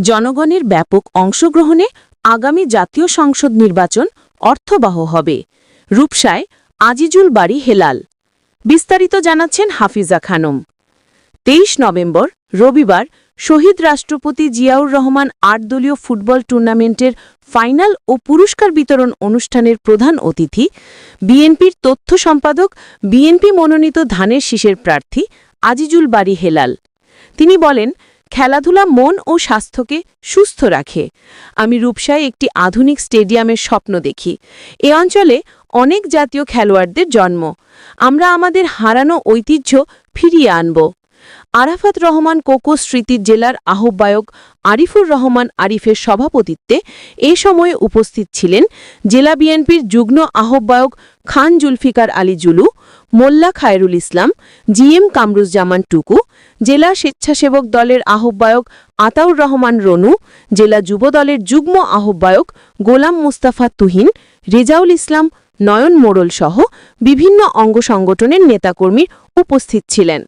জনগণের ব্যাপক অংশগ্রহণে আগামী জাতীয় সংসদ নির্বাচন অর্থবহ হবে। রূপসায় আজিজুল বাড়ি হেলাল। বিস্তারিত জানাচ্ছেন হাফিজা খানম। তেইশ নভেম্বর, রবিবার, শহীদ রাষ্ট্রপতি জিয়াউর রহমান আট দলীয় ফুটবল টুর্নামেন্টের ফাইনাল ও পুরস্কার বিতরণ অনুষ্ঠানের প্রধান অতিথি, বিএনপির তথ্য সম্পাদক, বিএনপি মনোনীত ধানের শীষের প্রার্থী আজিজুল বাড়ি হেলাল। তিনি বলেন খেলাধুলা মন ও স্বাস্থ্যকে সুস্থ রাখে। আমি রূপসায় একটি আধুনিক স্টেডিয়ামের স্বপ্ন দেখি। এ অঞ্চলে অনেক জাতীয় খেলোয়াড়দের জন্ম। আমরা আমাদের হারানো ঐতিহ্য ফিরিয়ে আনব। আরাফাত রহমান কোকো স্মৃতি জেলার আহ্বায়ক আরিফুর রহমান আরিফের সভাপতিত্বে এ সময়ে উপস্থিত ছিলেন জেলা বিএনপির যুগ্ম আহ্বায়ক খান জুলফিকার আলী জুলু, মোল্লা খায়রুল ইসলাম জিএম কামরুজ্জামান টুকু জেলা স্বেচ্ছাসেবক দলের আহ্বায়ক আতাউর রহমান রনু, জেলা যুব দলের যুগ্ম আহ্বায়ক গোলাম মুস্তাফা তুহিন, রেজাউল ইসলাম, নয়ন মোড়ল সহ বিভিন্ন অঙ্গ সংগঠনের নেতাকর্মীর উপস্থিত ছিলেন।